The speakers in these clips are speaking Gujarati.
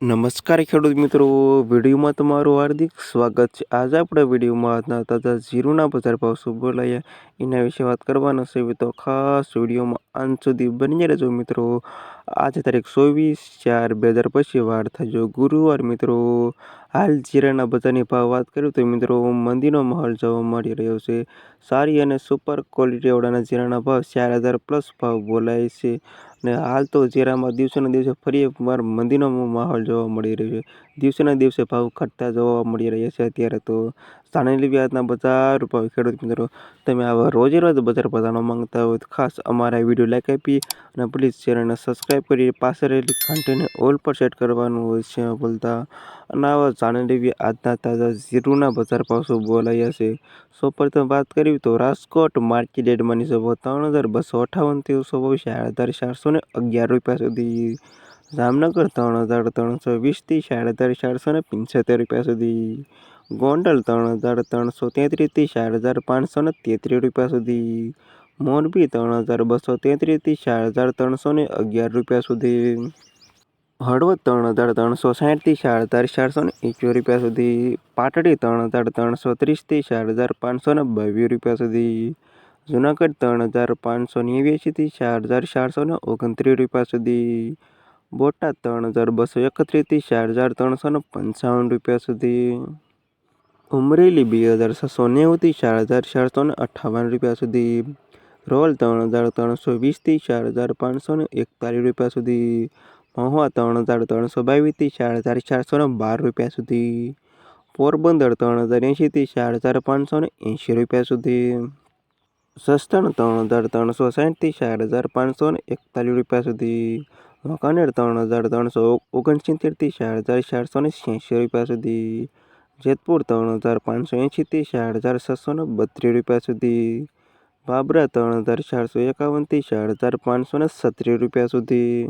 નમસ્કાર ખેડૂત મિત્રો, વિડીયોમાં તમારું હાર્દિક સ્વાગત છે. આજે આપણે વિડીયોમાં આજના તાજા જીરુના બજાર ભાવ શું બોલાયા, એના વિશે વાત કરવાના છે. તો ખાસ વિડીયોમાં અંત સુધી બની રહેજો મિત્રો. આજે તારીખ ચોવીસ ચાર બે હજાર પછી વાર થજો ગુરુવાર મિત્રો. હાલ જીરાના બજારની ભાવ વાત કરીએ તો મિત્રો, મંદીનો માહોલ જોવા મળી રહ્યો છે. સારી અને સુપર ક્વોલિટીવાળાના જીરાના ભાવ ચાર હજાર પ્લસ ભાવ બોલાય છે. અને હાલ તો જીરામાં દિવસેના દિવસે ફરી એકવાર મંદીનો માહોલ જોવા મળી રહ્યો છે. દિવસેના દિવસે ભાવ ઘટતા જોવા મળી રહ્યા છે અત્યારે તો જાણી વ્યાજના બજાર રૂપિયા ખેડૂત મિત્રો, તમે આવા રોજે રોજ બજાર બધાનો માંગતા હોય તો ખાસ અમારા વીડિયો લાઈક આપી અને પ્લીઝ ચેનલને સબસ્ક્રાઈબ કરી પાસે રહેલી ઘંટીને ઓલ પર સેટ કરવાનું હોય છે બોલતા અને આવા જાણી આજના તાજા ઝીરુના બજાર ભાવ શું બોલાયા છે? સૌપ્રથમ વાત કરીએ તો રાજકોટ માર્કેટ યાર્ડમાં નીચે ત્રણ હજાર બસો અઠાવનથી સાડા હજાર ચારસો ને અગિયાર રૂપિયા સુધી. જામનગર ત્રણ હજાર ત્રણસો વીસથી સાડા હજાર ચારસો ને પંચોતેર રૂપિયા સુધી. ગોંડલ ત્રણ હજાર ત્રણસો તેત્રીસથી ચાર હજાર પાંચસો ને તેત્રીસ રૂપિયા સુધી. મોરબી ત્રણ હજાર બસો તેત્રીસથી ચાર હજાર ત્રણસો ને અગિયાર રૂપિયા સુધી. હળવદ ત્રણ હજાર ત્રણસો સાઠથી ચાર હજાર ચારસો ને એકવીસ રૂપિયા સુધી. પાટડી ત્રણ હજાર ત્રણસો ત્રીસથી ચાર હજાર પાંચસો ને બાવીસ રૂપિયા સુધી. જુનાગઢ ત્રણ હજાર પાંચસો નેવ્યાસીથી ચાર હજાર ચારસો ને ઓગણત્રીસ રૂપિયા સુધી. બોટાદ ત્રણ હજાર બસો એકત્રીસથી ચાર હજાર ત્રણસો ને પંચાવન રૂપિયા સુધી. અમરેલી બે હજાર છસો નેવુંથી ચાર હજાર ચારસો ને અઠ્ઠાવન રૂપિયા સુધી. રોલ ત્રણ હજાર ત્રણસો વીસથી ચાર હજાર પાંચસો ને એકતાલીસ રૂપિયા સુધી. મહુવા ત્રણ હજાર ત્રણસો બાવીસથી ચાર હજાર ચારસો ને બાર રૂપિયા સુધી. પોરબંદર ત્રણ હજાર એંશીથી ચાર હજાર પાંચસો ને એંશી રૂપિયા સુધી. સસ્તણ ત્રણ હજાર ત્રણસો સાઠથી ચાર હજાર પાંચસો ને એકતાલીસ રૂપિયા સુધી. વાંકાનેર ત્રણ હજાર ત્રણસો ઓગણસિત્તેરથી ચાર હજાર ચારસો ને રૂપિયા સુધી. જેતપુર ત્રણ હજાર પાંચસો એંશીથી ચાર હજાર છસો ને બત્રીસ રૂપિયા સુધી. બાબરા ત્રણ હજાર ચારસો એકાવનથી ચાર હજાર પાંચસો ને છત્રીસ રૂપિયા સુધી.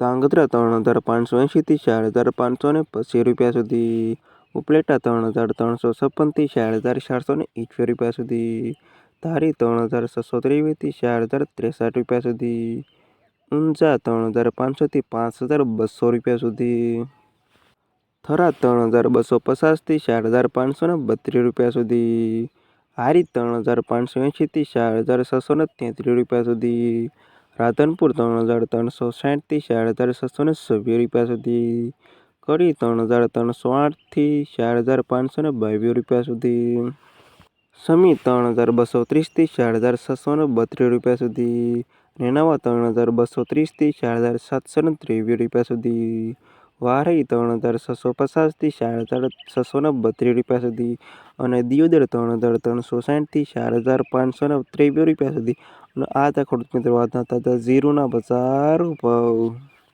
ધાંગધ્રા ત્રણ હજાર પાંચસો એંશીથી ચાર હજાર પાંચસો ને પચીસ રૂપિયા સુધી. ઉપલેટા ત્રણ હજાર ત્રણસો છપ્પનથી ચાર હજાર ચારસો ને એકવીસ રૂપિયા સુધી. ધારી ત્રણ હજાર છસો ત્રેવીસથી ચાર હજાર ત્રેસઠ રૂપિયા સુધી. ઊંઝા ત્રણ હજાર પાંચસોથી પાંચ હજાર બસો રૂપિયા સુધી. થરાદ ત્રણ હજાર બસો પચાસથી ચાર હજાર પાંચસો ને બત્રીસ રૂપિયા સુધી. હારી ત્રણ હજાર પાંચસો એંશીથી ચાર હજાર છસો ને તેત્રીસ રૂપિયા સુધી. રાધનપુર ત્રણ હજાર ત્રણસો સાઠથી ચાર હજાર છસો ને છવ્વીસ રૂપિયા સુધી. કડી ત્રણ હજાર ત્રણસો આઠથી ચાર હજાર પાંચસો ને બાવીસ રૂપિયા સુધી. સમી ત્રણ હજાર બસો ત્રીસથી ચાર હજાર છસો ને બત્રીસ રૂપિયા સુધી. નેનાવા ત્રણ હજાર બસો ત્રીસથી ચાર હજાર સાતસો ને ત્રેવીસ રૂપિયા સુધી. વારઈ ત્રણ હજાર છસો પચાસથી ચાર હજાર છસો બત્રીસ રૂપિયા સુધી અને દિયોદર ત્રણ હજાર ત્રણસો સાઠથી ચાર હજાર પાંચસો ને ત્રેવીસ રૂપિયા સુધી. અને આ હતા ખેડૂત મિત્રો આજના તાજા ઝીરોના બજાર ભાવ